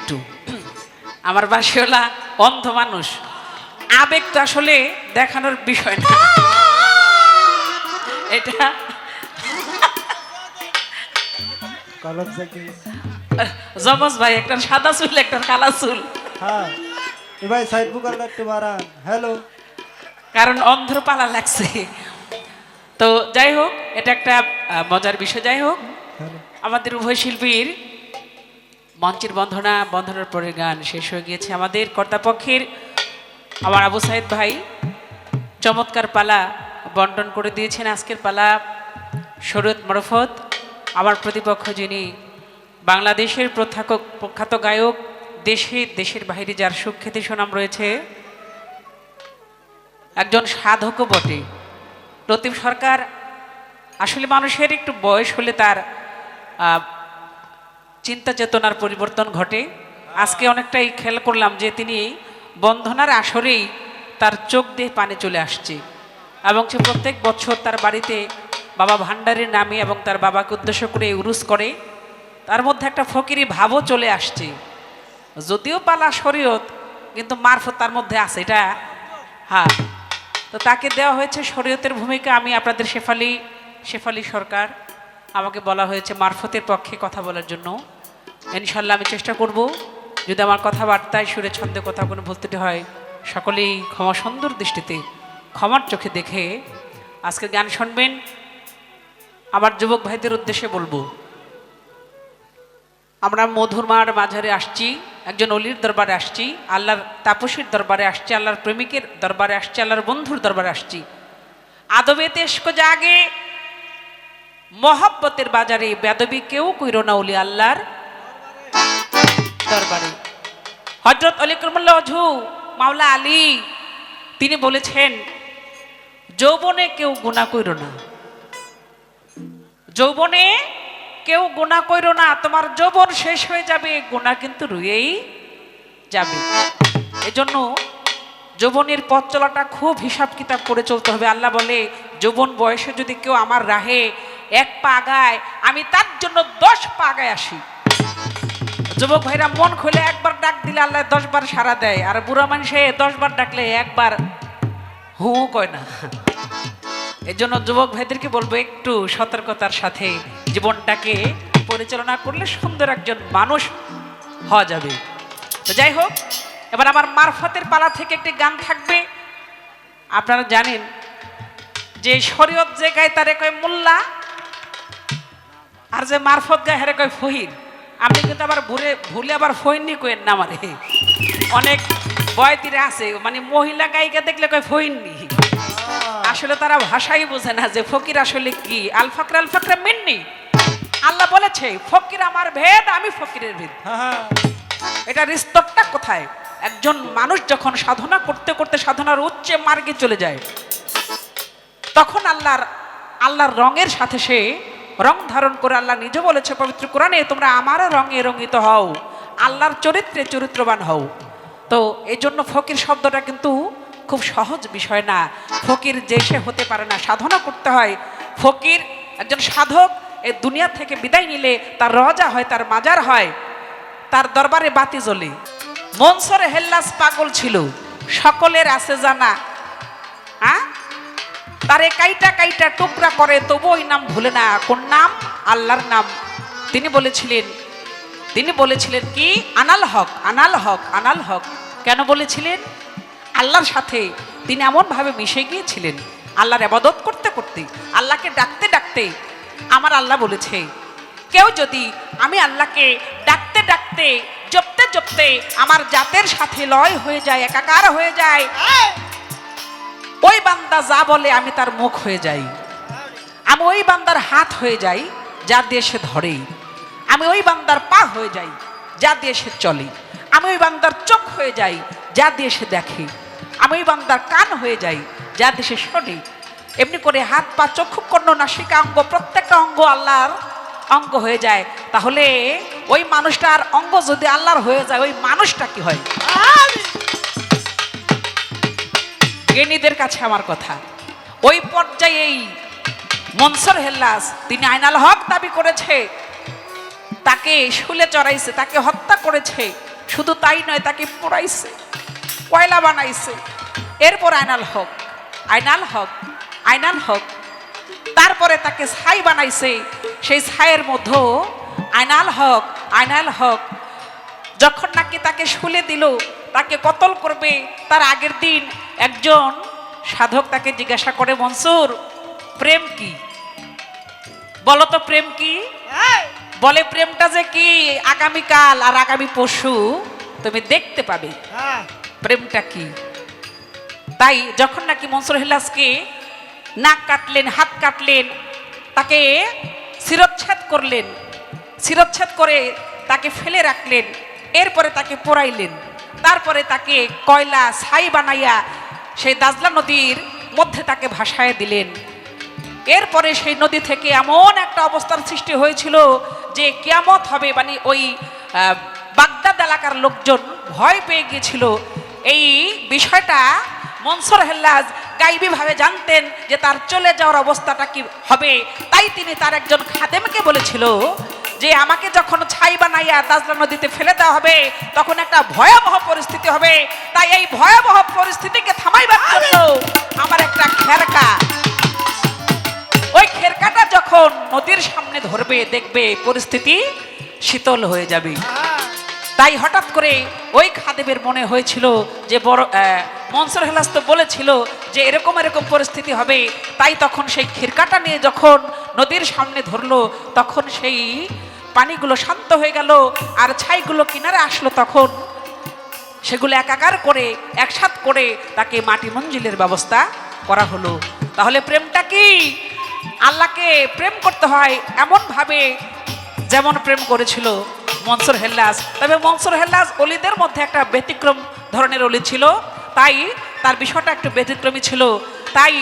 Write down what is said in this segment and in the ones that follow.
একটু। আমার বাসিওলা অন্ধ মানুষ। আবেগ তো আসলে দেখানোর বিষয় না। এটা জমজ ভাই একটা সাদা চুল একটা কালা চুল। হ্যাঁ। ভাই সাইড বুকারটা একটু বাড়ান। হ্যালো। কারণ অন্ধর পালা লাগছে। তো যাই হোক এটা একটা মজার বিষয়। যাই হোক আমাদের উভয় শিল্পীর মঞ্চের বন্ধনা, বন্ধনার পরে গান শেষ হয়ে গিয়েছে আমাদের কর্তাপক্ষের। আমার আবু সাইদ ভাই চমৎকার পালা বন্টন করে দিয়েছেন। আজকের পালা শরৎ মরফত। আমার প্রতিপক্ষ যিনি বাংলাদেশের প্রখ্যাত প্রখ্যাত গায়ক, দেশে, দেশের বাইরে যার সুখ্যাতি সুনাম রয়েছে, একজন সাধকও বটে। প্রতিম সরকার আসলে মানুষের একটু বয়স হলে তার চিন্তা চেতনার পরিবর্তন ঘটে। আজকে অনেকটাই খেয়াল করলাম যে তিনি বন্ধনার আসরেই তার চোখ দিয়ে পানি চলে আসছে এবং সে প্রত্যেক বছর তার বাড়িতে বাবা ভান্ডারের নামে এবং তার বাবাকে উদ্দেশ্য করে উরুস করে। তার মধ্যে একটা ফকিরি ভাবও চলে আসছে। যদিও পালা শরীয়ত, কিন্তু মারফত তার মধ্যে আছে, এটা হ্যাঁ। তো তাকে দেওয়া হয়েছে শরীয়তের ভূমিকা, আমি আপনাদের শেফালি শেফালি সরকার, আমাকে বলা হয়েছে মারফতের পক্ষে কথা বলার জন্য। ইনশাল্লাহ আমি চেষ্টা করব, যদি আমার কথাবার্তায় সুরে ছন্দে কথা কোনো বলতে হয়, সকলেই ক্ষমা সুন্দর দৃষ্টিতে ক্ষমার চোখে দেখে আজকে গান শুনবেন। আমার যুবক ভাইদের উদ্দেশ্যে বলব, আমরা মধুর মার মাঝারে আসছি, একজন অলির দরবারে আসছি, আল্লাহর তাপসীর দরবারে আসছি, আল্লাহর প্রেমিকের দরবারে আসছি, আল্লাহর বন্ধুর দরবারে আসছি। আদবে তেস্ক জাগে, মহাব্বতের বাজারে বেদবি কেউ কইর না অলি আল্লাহর। দরবারে। হজরত অলি করমুল্লা অঝু মাওলা আলী, তিনি বলেছেন, যৌবনে কেউ গুণা কইর না। যৌবনে কেউ গুণা কইরো না, তোমার যৌবন শেষ হয়ে যাবে গুণা কিন্তু রুয়েই যাবে। এজন্য যৌবনের পথ চলাটা খুব হিসাব কিতাব করে চলতে হবে। আল্লাহ বলে, যৌবন বয়সে যদি কেউ আমার রাহে এক পা আগায়, আমি তার জন্য দশ পা আগায় আসি। যুবক ভাইরা, মন খুলে একবার ডাক দিলে আল্লাহ দশ বার সারা দেয়। আর বুড়া মানুষে দশ বার ডাকলে একবার হু কয় না। এই জন্য যুবক ভাইদেরকে বলব, একটু সতর্কতার সাথে জীবনটাকে পরিচালনা করলে সুন্দর একজন মানুষ হওয়া যাবে। তো যাই হোক, এবার আমার মারফতের পালা থেকে একটি গান থাকবে। আপনারা জানেন যে শরীয়ত যে গায় তারে কয় মোল্লা, আর যে মারফত গায়ে হেরে কয় ফহির। আপনি কিন্তু আবার ভুলে ভুলে আবার ফহিননি কয়েন না আমারে। অনেক বয়তিরে আছে মানে মহিলা গায়িকা দেখলে কয় ফহিননি আসলে তারা ভাষাই বোঝে না যে ফকির আসলে কি। আল ফকর আল ফকর মিন্নি। আল্লাহ বলেছে ফকির আমার ভেদ আমি ফকিরের ভেদ। এটা হ্যাঁ। এটার স্তরটা কোথায়? একজন মানুষ যখন সাধনা করতে করতে সাধনার উচ্চে মার্গে চলে যায় তখন আল্লাহর আল্লাহর রঙের সাথে সে রং ধারণ করে আল্লাহ নিজে বলেছে, পবিত্র কোরআনে তোমরা আমারও রঙে রঙিত হও, আল্লাহর চরিত্রে চরিত্রবান হও। তো এই জন্য ফকির শব্দটা কিন্তু খুব সহজ বিষয় না। ফকির যে সে হতে পারে না, সাধনা করতে হয়। ফকির একজন সাধক এই দুনিয়া থেকে বিদায় নিলে তার রজা হয়, তার মাজার হয়, তার দরবারে বাতি জ্বলে। মনসরে হেল্লাস পাগল ছিল, সকলের আছে জানা। হ্যাঁ তারে কাইটা কাইটা টুকরা করে তবু ওই নাম ভুলে না। কোন নাম? আল্লাহর নাম। তিনি বলেছিলেন তিনি বলেছিলেন কি? আনাল হক আনাল হক আনাল হক। কেন বলেছিলেন? আল্লাহর সাথে তিনি এমনভাবে মিশে গিয়েছিলেন, আল্লাহর আবাদত করতে করতে, আল্লাহকে ডাকতে ডাকতে আমার আল্লাহ বলেছে, কেউ যদি আমি আল্লাহকে ডাকতে ডাকতে, জপতে জপতে আমার জাতের সাথে লয় হয়ে যায়, একাকার হয়ে যায় ওই বান্দা যা বলে, আমি তার মুখ হয়ে যাই। আমি ওই বান্দার হাত হয়ে যাই, যা দিয়ে সে ধরে। আমি ওই বান্দার পা হয়ে যাই, যা দিয়ে সে চলে। আমি ওই বান্দার চোখ হয়ে যাই, যা দিয়ে সে দেখে। আমি ওই বান্দার কান হয়ে যাই, যা দিয়ে সে শোনে। এমনি করে হাত, পা, চক্ষু, কর্ণ, নাসিকা অঙ্গ, প্রত্যেকটা অঙ্গ আল্লাহর অঙ্গ হয়ে যায়। তাহলে ওই মানুষটার অঙ্গ যদি আল্লাহর হয়ে যায়, ওই মানুষটা কি হয়? জ্ঞানীদের কাছে আমার কথা। ওই পর্যায়েই মনসর হেল্লাস তিনি আইনাল হক দাবি করেছে, তাকে শুলে চড়াইছে, তাকে হত্যা করেছে, শুধু তাই নয়, তাকে পোড়াইছে, কয়লা বানাইছে। এরপর আইনাল হক আইনাল হক আইনাল হক। তারপরে তাকে ছাই বানাইছে, সেই ছাইয়ের মধ্যে আইনাল হক আইনাল হক। যখন নাকি তাকে শুলে দিল, তাকে কতল করবে, তার আগের দিন একজন সাধক তাকে জিজ্ঞাসা করে মনসুর প্রেম কি? বলো তো প্রেম কি? বলে প্রেমটা যে কি? আগামীকাল আর আগামী পশু তুমি দেখতে পাবে। প্রেমটা কি? তাই যখন নাকি মনসুর হেলাসকে নাক কাটলেন হাত কাটলেন তাকে শিরচ্ছেদ করলেন শিরচ্ছেদ করে তাকে ফেলে রাখলেন এরপরে তাকে পোড়াইলেন তারপরে তাকে কয়লা ছাই বানাইয়া সেই দাজলা নদীর মধ্যে তাকে ভাসায় দিলেন। এরপরে সেই নদী থেকে এমন একটা অবস্থার সৃষ্টি হয়েছিল যে কিয়ামত হবে মানে ওই বাগদাদ এলাকার লোকজন ভয় পেয়ে গিয়েছিল। এই বিষয়টা মনসর হেল্লাজ গাইবীভাবে জানতেন যে তার চলে যাওয়ার অবস্থাটা কি হবে। তাই তিনি তার একজন খাদেমকে বলেছিল যে আমাকে যখন ছাই বানাইয়া দাজলা নদীতে ফেলে দেওয়া হবে তখন একটা ভয়াবহ পরিস্থিতি হবে। তাই এই ভয়াবহ পরিস্থিতিকে থামাইবার জন্য আমার একটা খেরকা। ওই খেরকাটা যখন নদীর সামনে ধরবে দেখবে পরিস্থিতি শীতল হয়ে যাবে। তাই হঠাৎ করে ওই খাদেবের মনে হয়েছিল যে বড় মনসুর হেলাস তো বলেছিল যে এরকম এরকম পরিস্থিতি হবে। তাই তখন সেই খিরকাটা নিয়ে যখন নদীর সামনে ধরলো তখন সেই পানিগুলো শান্ত হয়ে গেল আর ছাইগুলো কিনারে আসলো তখন। সেগুলো একাকার করে, একসাথ করে তাকে মাটি মঞ্জিলের ব্যবস্থা করা হলো। তাহলে প্রেমটা কি? আল্লাহকে প্রেম করতে হয় এমনভাবে যেমন প্রেম করেছিল মনসুর হেল্লাস তবে মনসুর হেল্লাস অলিদের মধ্যে একটা ব্যতিক্রম ধরনের অলি ছিল। তাই তার বিষয়টা একটু ব্যতিক্রমী ছিল। তাই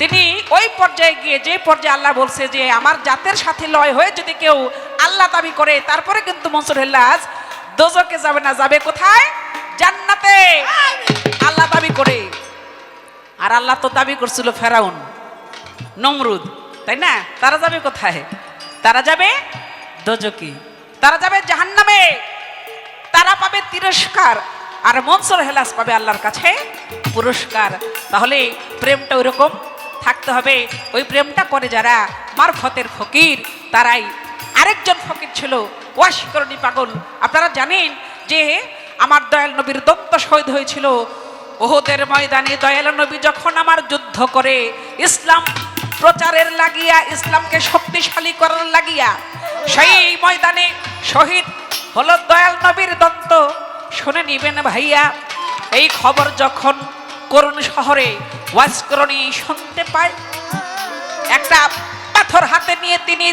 তিনি ওই পর্যায়ে গিয়ে যে পর্যায়ে আল্লাহ বলছে যে আমার জাতের সাথে লয় হয়ে যদি কেউ আল্লাহ দাবি করে তারপরে কিন্তু মনসুর হেল্লাস দোজকে যাবে না। যাবে কোথায়? জান্নাতে। আল্লাহ দাবি করে। আর আল্লাহ তো দাবি করছিল ফেরাউন নমরুদ তাই না? তারা যাবে কোথায়? তারা যাবে দোজকি তারা যাবে জাহান্নামে। তারা পাবে তিরস্কার। আর মনসুর হেলাস পাবে আল্লাহর কাছে? পুরস্কার। তাহলে প্রেমটা ওইরকম থাকতে হবে। ওই প্রেমটা করে যারা মারফতের ফকির, তারাই আরেকজন ফকির ছিল, ওয়াশিকরণী পাগল। আপনারা জানেন যে আমার দয়াল নবীর দন্ত শহীদ হয়েছিল ওহদের ময়দানে। দয়াল নবী যখন আমার যুদ্ধ করে, ইসলাম প্রচারের লাগিয়া, ইসলামকে শক্তিশালী করার লাগিয়া, সেই ময়দানে শহীদ হলো দয়াল নবীর দন্ত শুনে নিবেন ভাইয়া। এই খবর যখন করুণ শহরে ওয়াজকরণী শুনতে পায় একটা পাথর হাতে নিয়ে তিনি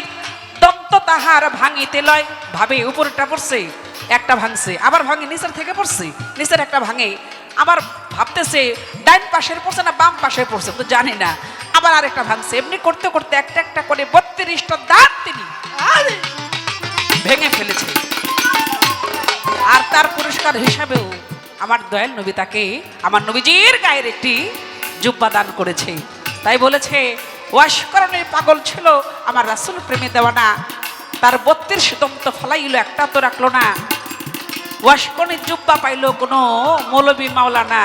দন্ত তাহার ভাঙিতে লয়। ভাবে উপরটা পড়ছে একটা ভাঙছে আবার ভাঙে নিচের থেকে পড়ছে নিচের একটা ভাঙে। আবার ভাবতেছে ডাইন পাশের পড়ছে না বাম পাশে পড়ছে তো জানি না। আবার আরেকটা ভাঙছে এমনি করতে করতে একটা একটা করে বত্রিশটা দাঁত তিনি ভেঙে ফেলেছে। আর তার পুরস্কার হিসাবেও আমার দয়াল নবী তাকে আমার নবীজির গায়ের একটি জুব্বা দান করেছে। তাই বলেছে ওয়াশকরণের পাগল ছিল, আমার রাসুল প্রেমে দেওয়ানা তার বত্রিশ দন্ত ফলাইল, একটা তো রাখল না। ওয়াশকরণের জুব্বা পাইল কোনো মৌলবী মাওলানা,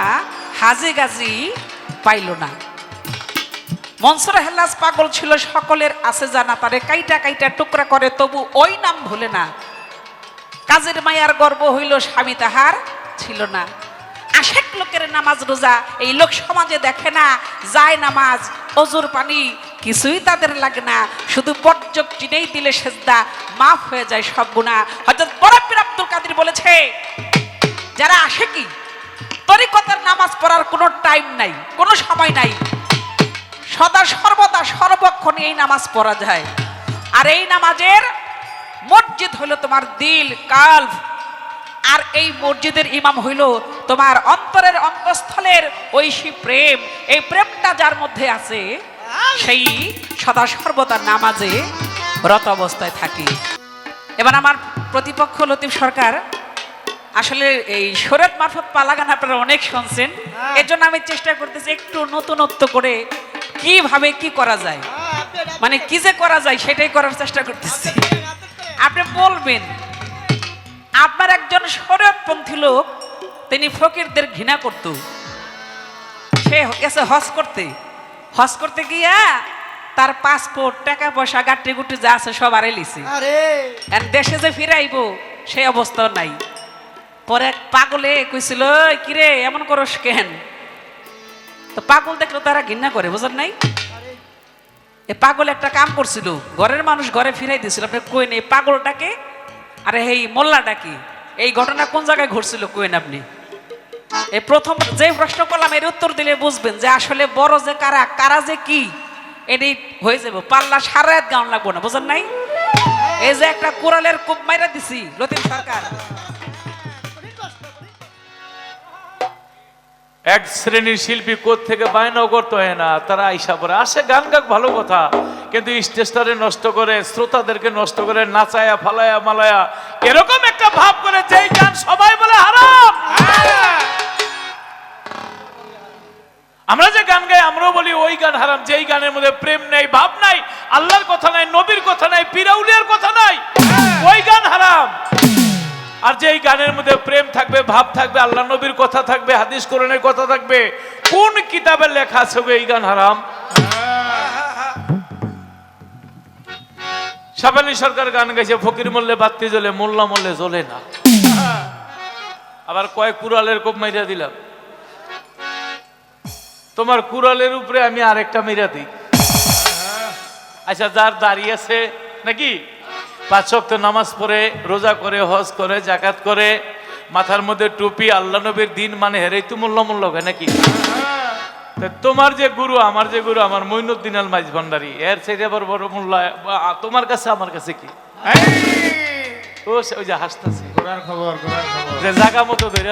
হাজি গাজি পাইল না। মনসুর হেল্লাস পাগল ছিল, সকলের আছে জানা, তারে কাইটা কাইটা টুকরা করে, তবু ওই নাম ভুলে না। কাজের মায়ার গর্ব হইল স্বামী তাহার ছিল না। আশেক লোকের নামাজ রোজা এই লোক সমাজে দেখে না, যায় নামাজ, অজুর পানি, কিছুই তাদের লাগে না। শুধু পর্যক চিনেই দিলে সেজদা, মাফ হয়ে যায় সব গুণা। হজরত বরফির আব্দুল কাদির বলেছে, যারা আসে কি তরিকতার নামাজ পড়ার কোনো টাইম নাই, কোনো সময় নাই। সদা সর্বদা সর্বক্ষণ এই নামাজ পড়া যায়। আর এই নামাজের মসজিদ হলো তোমার দিল কাল্ভ। আর এই মসজিদের ইমাম হইল তোমার অন্তরের অন্তঃস্থলের ঐশী প্রেম। এই প্রেমটা যার মধ্যে আছে সেই সদা সর্বদা নামাজে রত অবস্থায় থাকি। এবার আমার প্রতিপক্ষ লতিফ সরকার আসলে এই শরৎ মারফত পালা গান আপনারা অনেক শুনছেন। এর জন্য আমি চেষ্টা করতেছি একটু নতুনত্ব করে কীভাবে কি করা যায়। মানে কি যে করা যায় সেটাই করার চেষ্টা করতেছি। আপনি বলবেন আপনার একজন শরীয়তপন্থী লোক তিনি ফকিরদের ঘৃণা করত। সে গেছে হজ করতে। হজ করতে গিয়া তার পাসপোর্ট টাকা পয়সা গাট্টি গুটি যা আছে সব আরে! লিছে দেশে যে ফিরাইব সেই অবস্থাও নাই। পরে এক পাগলে কইছিল কিরে এমন করস কেন? তো পাগল দেখলে তারা ঘৃণা করে বুঝেন নাই? এ পাগল একটা কাম করছিল, ঘরের মানুষ ঘরে ফিরাই দিছিল। আপনি কই নেই পাগলটাকে আরে এই মোল্লাটাকে এই ঘটনা কোন জায়গায় ঘটছিল কইন আপনি? এই প্রথম যে প্রশ্ন করলাম, এর উত্তর দিলে বুঝবেন যে আসলে বড় যে কারা কারা যে কি, এটি হয়ে যাবে। পাল্লা সারা রাত গাউন লাগবো না, বুঝেন নাই? এই যে একটা কোরালের কূপ মাইরা দিছি, লতিফ সরকার। এক শ্রেণির শিল্পী থেকে বায়নাও করতে হয় না, তারা আইসা পরে আসে গান গাক ভালো কথা, কিন্তু স্টেজটারে নষ্ট করে, শ্রোতাদেরকে নষ্ট করে, নাচায়া, ফালায়া, মালায়া, এরকম একটা ভাব করে যেই গান সবাই বলে হারাম। আমরা যে গান গাই, আমরাও বলি ওই গান হারাম, যেই গানের মধ্যে প্রেম নেই, ভাব নাই, আল্লাহর কথা নাই, নবীর কথা নাই পিরাউলিয়ার কথা নাই, ওই গান হারাম। আর যে এই গানের মধ্যে প্রেম থাকবে, ভাব থাকবে, আল্লাহ নবীর কথা থাকবে, হাদিস কোরআনের কথা থাকবে, কোন কিতাবে লেখা আছে এই গান হারাম? সাবানি সরকার গান গাইছে, ফকির মল্লে বাত্তি জ্বলে, মোল্লা মল্লে জ্বলে না। আবার কয়েক কুড়ালের কোপ মাইরা দিলাম। তোমার কুড়ালের উপরে আমি আরেকটা মেরা দিই। আচ্ছা যার দাঁড়িয়ে আছে, নাকি? পাঁচ ওয়াক্ত নামাজ পড়ে রোজা করে হজ করে জাকাত করে মাথার মধ্যে টুপি আল্লাহ নবীর দিন মানে হেরে তো মূল্য মূল্য হয় নাকি? তোমার যে গুরু আমার যে গুরু আমার মইনুদ্দিন আল মাইজ ভান্ডারি। এর থেকে আবার বড় মূল্য তোমার কাছে আমার কাছে কি? ও ওই যে হাসতেছে। যে জাগা মতো ধরে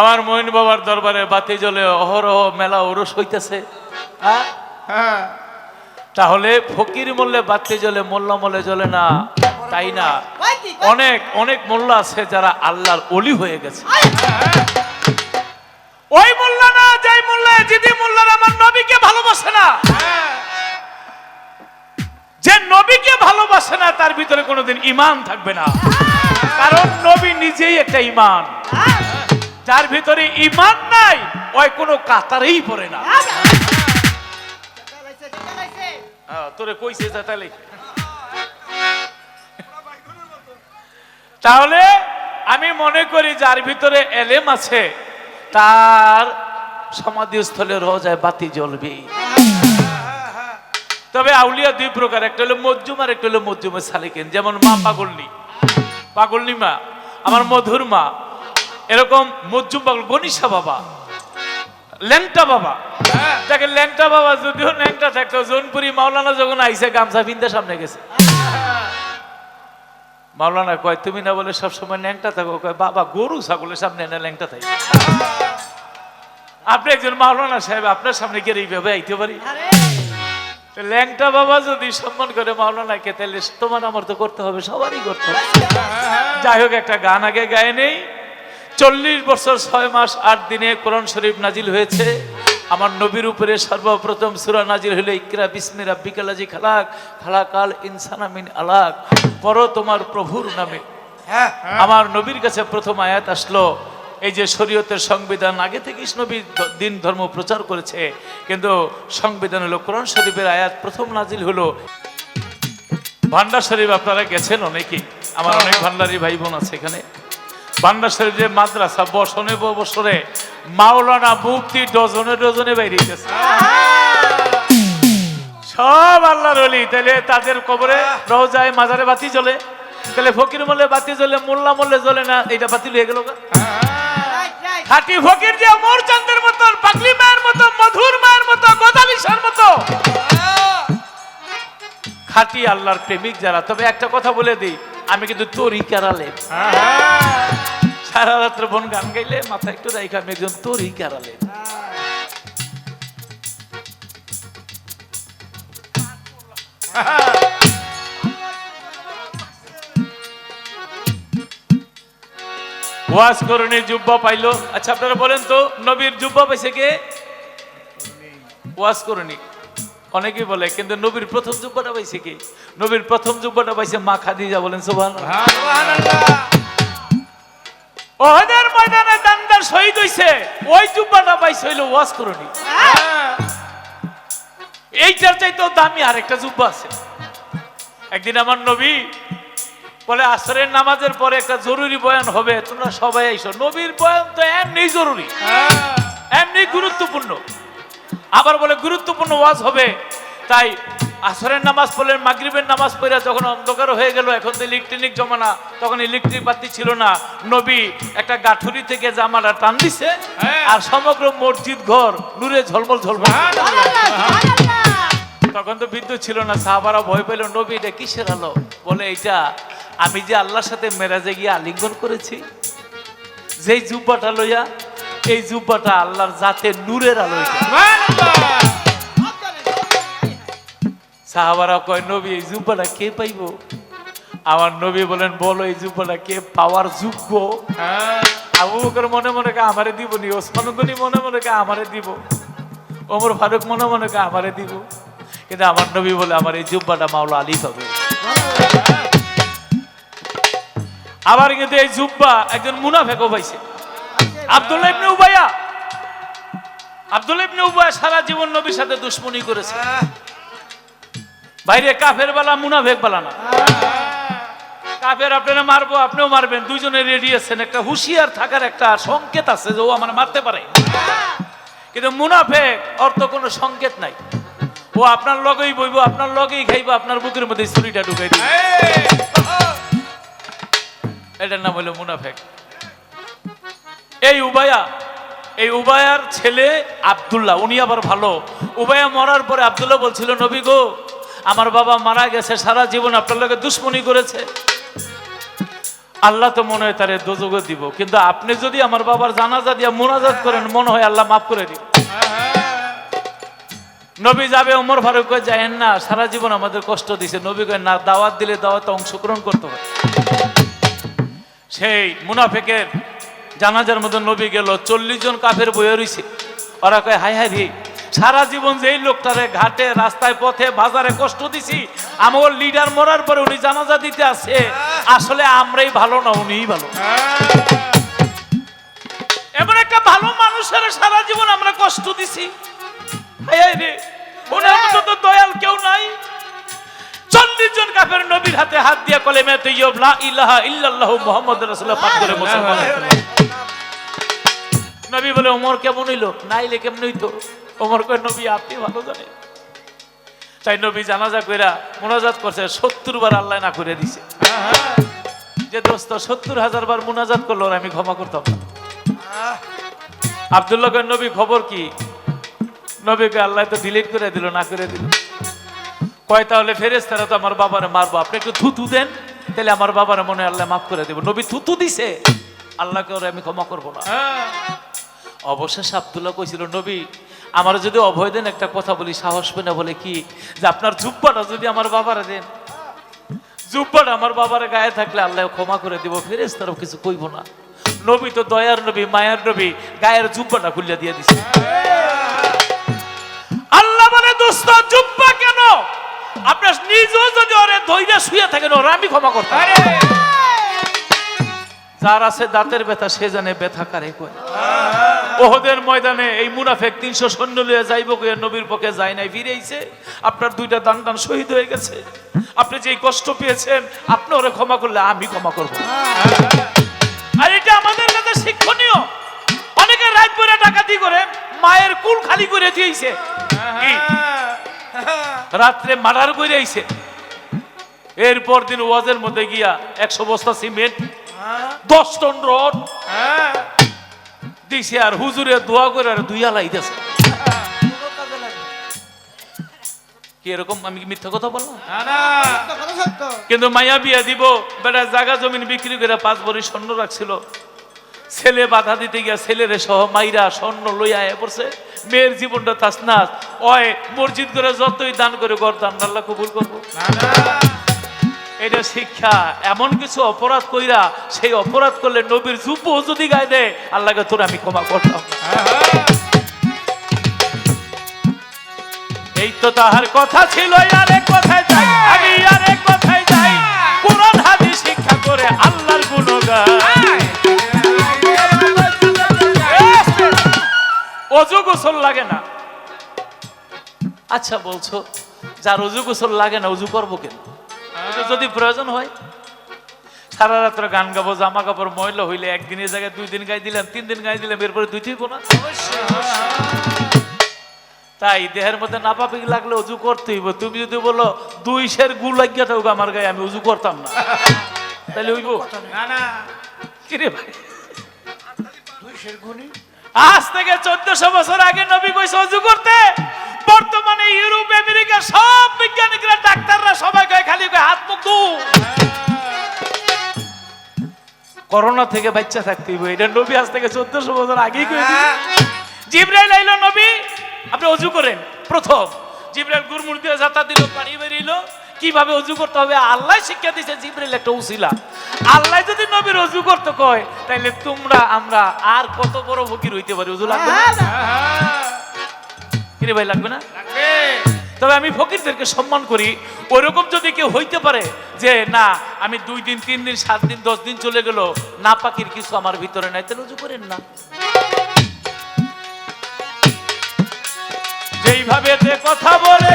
আমার মইন বাবার দরবারে বাতি জ্বলে অহরহ মেলা ওরস হইতেছে। হ্যাঁ হ্যাঁ। তাহলে ফকির মূল্যে বাতি জ্বলে মোল্লা মলে জ্বলে না। তাই না? অনেক অনেক মোল্লা আছে যারা আল্লাহর অলি হয়ে গেছে। ওই মোল্লা না যাই মোল্লা যদি মোল্লার আমার নবীকে ভালোবাসে না। যে নবীকে ভালোবাসে না তার ভিতরে কোনোদিন ইমান থাকবে না। কারণ নবী নিজেই একটা ইমান যার ভিতরে ইমান নাই ওই কোনো কাতারেই পড়ে না। তোরে কইছে যা তাহলে তাহলে আমি মনে করি যার ভিতরে এলেম আছে, তার সমাধিস্থলে রোজায় বাতি জ্বলবে। তবে আউলিয়া দুই প্রকার, একটা হলো মজ্জুম আর একটা হলো মজ্জুমের সালিকেন। যেমন মা পাগলনি পাগলনি মা, আমার মধুর মা, এরকম মজ্জুম পাগল গনিশা বাবা। ল্যাংটা বাবা। দেখেন ল্যাংটা বাবা যদিও ল্যাংটা থাকতো, জোনপুরি মাওলানা যখন আইসে গামছা পিনতে সামনে গেছে। মাওলানা কয়, তুমি না বলে সবসময় ল্যাংটা থাকো? কয়, বাবা, গরু, ছাগলের সামনে এনে ল্যাংটা থাকি। আপনি একজন মাওলানা সাহেব, আপনার সামনে গিয়ে এইভাবে আইতে পারি? ল্যাংটা বাবা যদি সম্মান করে মাওলানাকে, তাহলে তোমার আমার তো করতে হবে, সবারই করতে হবে। যাই হোক, একটা গান আগে গায়ে নেই। চল্লিশ বছর ছয় মাস আট দিনে কোরআন শরীফ নাজিল হয়েছে। আমার নবীর উপরে সর্বপ্রথম সুরা নাজিল হলো ইকরা বিসমি রাব্বিকালাজি খালাক খালাকাল ইনসানামিন আলাক পর তোমার প্রভুর নামে। আমার নবীর কাছে প্রথম আয়াত আসলো এই যে শরীয়তের সংবিধান আগে থেকে নবী দিন ধর্ম প্রচার করেছে কিন্তু সংবিধান হলো কোরআন শরীফের আয়াত প্রথম নাজিল হলো। ভান্ডার শরীফ আপনারা গেছেন অনেকেই আমার অনেক ভান্ডারি ভাই বোন আছে এখানে। শরীফ যে মাদ্রাসা বসনে বসরে মাওলানা মুক্তি ডজনে ডজনে বাইরে গেছে। সব আল্লাহর অলি তাহলে তাদের কবরে রোজায় মাজারে বাতি জ্বলে। তাহলে ফকির মল্লে বাতি জ্বলে, মোল্লা মল্লে জ্বলে না এটা বাতিল হয়ে গেল খাটি ফকির যে মোরচান্দের মতন পাগলি মায়ের মতো, মধুর মায়ের মতো গোদালিসার মতো। খাঁটি আল্লাহর প্রেমিক যারা। তবে একটা কথা বলে দিই আমি কিন্তু তরি কেরালে। সারা রাত্র বোন গান গাইলে মাথা একটু রাইখা, আমি একজন তরি কেরালে। ওয়াজ করণী জুব্বা পাইলো। আচ্ছা আপনারা বলেন তো, নবীর জুব্বা পাইছে কে? ওয়াজ করণী। অনেকেই বলে কিন্তু নবীর প্রথম জুব্বাটা পাইছে কি? নবীর প্রথম জুব্বাটা পাইছে মা খাদিজা বলেন সুবহানাল্লাহ। ওহদের ময়দানে দান্দার শহীদ হইছে ওই জুব্বাটা পাইছে হইল ওয়াজ করণী। হ্যাঁ। এইটার চাইতেও দামি আরেকটা জুব্বা আছে। একদিন আমার নবী বলে আসরের নামাজের পরে একটা জরুরি বয়ান হবে তোমরা সবাই আইসো। নবীর বয়ান তো এমনি জরুরি। হ্যাঁ। এমনি গুরুত্বপূর্ণ। আবার বলে গুরুত্বপূর্ণ ওয়াজ হবে। তাই আসরের নামাজ পড়লেন মাগরিবের নামাজ পড়ে যখন অন্ধকার হয়ে গেল এখন তো ইলেকট্রনিক জমানা তখন ইলেকট্রিক বাতি ছিল না। নবী একটা গাঠুরি থেকে জামাটা টান দিছে হ্যাঁ। আর সমগ্র মসজিদ ঘর নূরে ঝলমল ঝলমল। তখন তো বিদ্যুৎ ছিল না সাহাবারা ভয় পেল নবী এটা কিসের আলো? বলে এটা আমি যে আল্লাহর সাথে মেরাজে গিয়ে আলিঙ্গন করেছি যেই জুব্বাটা লইয়া এই জুব্বাটা আল্লাহর জাতে নূরের আলো। সাহাবারা কয়, নবী, এই জুব্বাটা কে পাইব? আমার নবী বলেন, বলো, এই জুব্বাটা কে? পাওয়ার যোগ্য। আবু বকর মনে মনে কে, আমারে দিব নি। ওসমান গনি মনে মনে কে, আমারে দিব। ওমর ফারুক মনে মনে কে, আমারে দিব। কিন্তু আমার নবী বলে, আমার এই জুব্বাটা মাওলা আলী পাবে। আবার কিন্তু এই জুব্বা একজন মুনাফেকও পাইছে। আব্দুল্লাহ ইবনে উবাইয়া আব্দুল্লাহ ইবনে উবাইয়া সারা জীবন নবীর সাথে দুশ্মনী করেছে। বাইরে কাফের বেলা মুনাফেক বেলা না। কাফের আপনারা মারবো আপনিও মারবেন। দুইজনে রেডি আছেন। একটা হুঁশিয়ার থাকার একটা সংকেত আছে যে ও আমার মারতে পারে। কিন্তু মুনাফেক অর্থ কোনো সংকেত নাই। ও আপনার লগেই বইব আপনার লগেই খাইবো আপনার বুকের মধ্যে ছুরিটা ঢুকাই দিবে। এটার নাম হলো মুনাফেক। এই উবায়া, এই উবায়ার ছেলে আব্দুল্লাহ, উনি আবার ভালো। উবায়া মরার পরে আবদুল্লাহ বলছিল, নবী গো, আমার বাবা মারা গেছে, সারা জীবন আপনার লোকে দুশ্মনী করেছে। আল্লাহ তো মনে হয় তারে দোজগ দিব, কিন্তু আপনি যদি আমার বাবার জানাজা দিয়া মোনাজাত করেন, মনে হয় আল্লাহ মাফ করে দিব। নবী যাবে, ওমর ফারুক যায়েন না, সারা জীবন আমাদের কষ্ট দিছে। নবী কয়, না, দাওয়াত দিলে দাওয়াতে অংশগ্রহণ করতে হবে। সেই মুনাফেকের জানাজার মতো নবী গেল, চল্লিশ জন কাফের বয়ে রইছে। ওরা কয়, হাই হাই রে সারা জীবন যেই লোকটারে ঘাটে, রাস্তায়, পথে, বাজারে কষ্ট দিছি, আমার লিডার মরার পরে উনি জানাজা দিতে আসে। আসলে আমরাই ভালো না, উনিই ভালো। এমন একটা ভালো মানুষের সারা জীবন আমরা কষ্ট দিছি। রে ওনার তো দয়াল কেউ নাই। চল্লিশ জন কাফের নবীর হাতে হাত দিয়ে কলেমে তৈয়ব, লা ইলাহা ইল্লাল্লাহু মুহাম্মদ রাসূলুল্লাহ পাঠ করে মুসলমান। নবী বলে, ওমর কেমন হইল? নাইলে কেমন হইতো? ওমর কয়, নবী, আপনি ভালো জানেন। তাই নবী জানাজা কইরা মোনাজাত করছে সত্তর বার আল্লাহ না করে দিছে। যে দোস্ত, সত্তর হাজার বার মোনাজাত করল আমি ক্ষমা করতাম না। আব্দুল্লাহ কয়, নবী, খবর কি? নবীকে আল্লাহ তো ডিলিট করে দিল, না করে দিল। কয়, তাহলে ফেরেস তারা তো আমার বাবারে মারবো। আপনি একটু থুতু দেন, তাহলে আমার বাবারে মনে আল্লাহ মাফ করে দেবো। নবী থুতু দিছে, আল্লাহকে ওরে আমি ক্ষমা করব না। অবশেষে আব্দুল্লাহ কইছিল নবী আমার যদি অভয় দেন একটা কথা বলি সাহস পেয়ে না বলে কি? যে আপনার জুব্বাটা যদি আমার বাবারে দেন জুব্বাটা আমার বাবারে গায়ে থাকলে আল্লাহ ক্ষমা করে দিব ফেরেস তারও কিছু কইব না। নবী তো দয়ার নবী মায়ার নবী গায়ের জুব্বাটা খুলিয়া দিয়ে দিছে। আল্লাহ বলে দোস্ত জুব্বা কেন? আপনার নিজেও যদি ওরে ধৈর্য শুয়ে থাকেন ওরা আমি ক্ষমা করতে পারি। যার আছে দাঁতের ব্যথা সে জানে ব্যথা কারে কয়। ওহদের ময়দানে এই মুনাফেক তিনশো সৈন্য লিয়ে যাইব কয়ে নবীর পক্ষে যায় নাই। ফিরে আইছে, আপনার দুইটা দান দান শহীদ হয়ে গেছে। আপনি যে কষ্ট পেয়েছেন আপনি ওরে ক্ষমা করলে আমি ক্ষমা করব। আর এটা আমাদের কাছে শিক্ষণীয়। অনেকে রাত করে ডাকাতি করে, মায়ের কুল খালি করে দিয়েছে। কি? রাত্রে মার্ডার করে আইছে। এরপর দিন ওয়াজের মধ্যে গিয়া একশো বস্তা সিমেন্ট, দশ টন রড দিছে আর হুজুরে দোয়া করে আর দুইয়া লাইতেছে কি এরকম? আমি কি মিথ্যা কথা বললাম? কিন্তু মাইয়া বিয়া দিব বেটা জায়গা জমিন বিক্রি করে পাঁচ ভরি স্বর্ণ রাখছিল। ছেলে বাধা দিতে গিয়া ছেলেরে সহ মাইরা স্বর্ণ লইয়া আয়া পড়ছে। মেয়ের জীবনটা তাসনাস অয় মসজিদ করে যতই দান করে গর দান আল্লাহ কবুল করব। এটা শিক্ষা এমন কিছু অপরাধ কইরা সেই অপরাধ করলে নবীর জুপো যদি গায়ে দেয় আল্লাহকে তোর আমি ক্ষমা করলাম এই তো তাহার কথা ছিল আরেক কথায় যাই আমি আরেক কথায় যাই। শিক্ষা করে আল্লাহর গুণগান। অজু গোসল লাগে না। আচ্ছা বলছো যার অজু গোসল লাগে না অজু করব কেন? এটা যদি প্রয়োজন হয় সারা রাত্র গান গাবো জামা কাপড় ময়লা হইলে একদিনের জায়গায় দুই দিন গাই দিলাম তিন দিন গাই দিলাম এরপরে দুই থইব না তাই দেহের মধ্যে নাপাপিক লাগলে উজু করতে হইব। তুমি যদি বলো দুই সের গু লাগিয়া থাকুক আমার গায়ে আমি উজু করতাম না। তাহলে হইব? না না। কিরে ভাই? আজ থেকে চোদ্দশো বছর আগে নবী কইছে অজু করতে। বর্তমানে ইউরোপ আমেরিকা সব বিজ্ঞানীরা ডাক্তাররা সবাই কয় খালি কয় হাত মুখ করোনা থেকে বাচ্চা থাকতে হইব। এটা নবী আজ থেকে চোদ্দশো বছর আগেই কই জিব্রাইল আইলো নবী। আপনি অজু করেন। প্রথম। জিব্রাইল গুরমুর দিয়ে যাতা দিল পানি বেরিয়েলো কীভাবে অজু করতে হবে? আল্লাহ শিক্ষা দিয়েছে জিব্রাইল একটা উসিলা। আল্লাহ যদি নবীর অজু করতে কয় তাইলে তোমরা আমরা আর কত বড় ফকির হইতে পারি? অজু লাগবে না? কিরে ভাই লাগবে না? তবে আমি ফকিরদেরকে সম্মান করি। ওইরকম যদি কেউ হইতে পারে যে, না, আমি দুই দিন, তিন দিন, সাত দিন, দশ দিন চলে গেল না পাখির কিছু আমার ভিতরে নাই, তাহলে উজু করেন না। যেইভাবে কথা বলে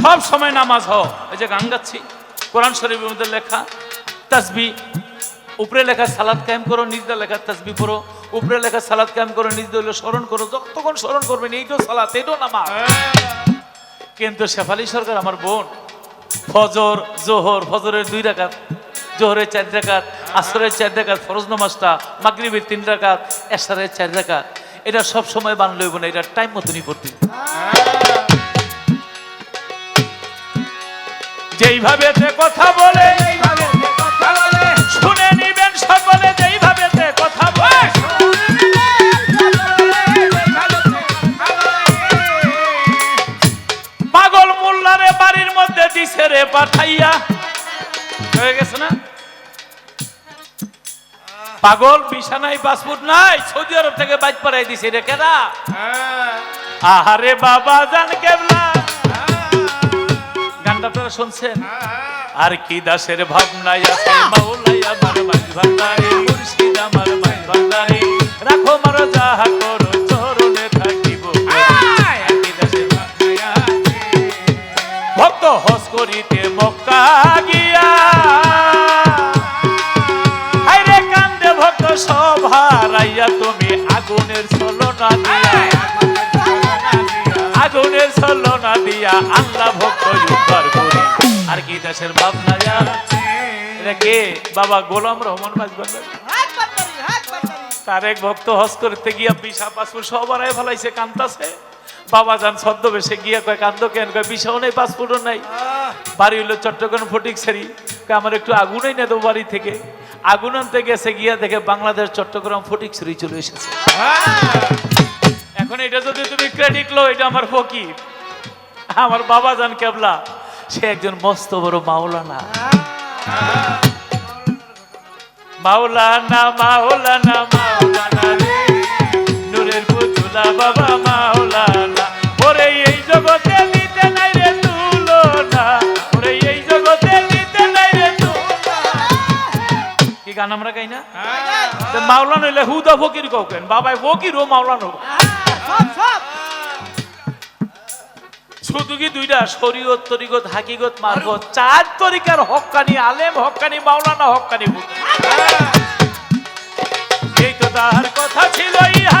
সব সময় নামাজ হ এই যে গান গাচ্ছি, কোরআন শরীফের মধ্যে লেখা, তাসবি উপরে লেখা সালাদ কায়েম করো নিজদা লেখা তাসবি পড়ো। উপরে লেখা সালাদ কায়েম করো নিজদা স্মরণ করো। যতক্ষণ স্মরণ করবেন এইটাও সালাদ এইটাও নামাজ। কিন্তু শেফালি সরকার আমার বোন, ফজর, জোহর, ফজরের দুই রাকাত, জোহরের চার রাকাত, আসরের চার রাকাত, ফরজ নামাজটা, মাগরিবের তিন রাকাত, এশারের চার রাকাত, এটা সব সময় বানলে হইব না, এটা টাইম মতনই পড়তে। যেইভাবে কথা বলে কথা পাঠাইয়া হয়ে গেছে না? পাগল বিছানায় পাসপোর্ট নাই সৌদি আরব থেকে বাইক পাড়াই দিছে রে কেনা আহারে বাবা জান কেবলা। গানটা আপনারা শুনছেন? আর কি দাসের ভাবনায় আছে মাওলাই আমার মাঝ ভান্ডারে মুর্শিদ আমার মাঝ ভান্ডারে। রাখো ছলনা আল্লাহ ভক্ত উদ্ধার করি। আর কি দেশের ভাবনা যা এটা কে? বাবা গোলাম রহমান মাঝবান্ডার তার এক ভক্ত হজ করতে গিয়া বিশা পাসপোর্ট সবার ফেলাইছে কান্তাছে বাবা যান ছদ্মবেশে গিয়া কয় কান্দ কেন? কয় বিষাও নেই পাসপোর্টও নাই। বাড়ি হইল চট্টগ্রাম ফটিক সেরি আমার একটু আগুনই না দেবো বাড়ি থেকে। আগুন আনতে গেছে গিয়া দেখে বাংলাদেশ চট্টগ্রাম ফটিক সেরি চলে এসেছে। এখন এটা যদি তুমি ক্রেডিট লো এটা আমার ফকির। আমার বাবা জান কেবলা সে একজন মস্ত বড় মাওলানা। মাওলানা মাওলানা মাওলানা রে নূরের পুতুলা বাবা মাওলানা। ওরে এই জগতে নিতে নাই রে তুলনা ওরে এই জগতে নিতে নাই রে কি গান আমরা গাই না? মাওলানা হইলে হুদা ফকির কৌকেন বাবাই ফকির ও মাওলানা হোক। শুধু কি দুইটা শরীয়ত তরিকত হাকিগত মারগত চার তরিকার হকানি আলেম হকানি মাওলানা হকানি। এই তো তার কথা ছিল ইহা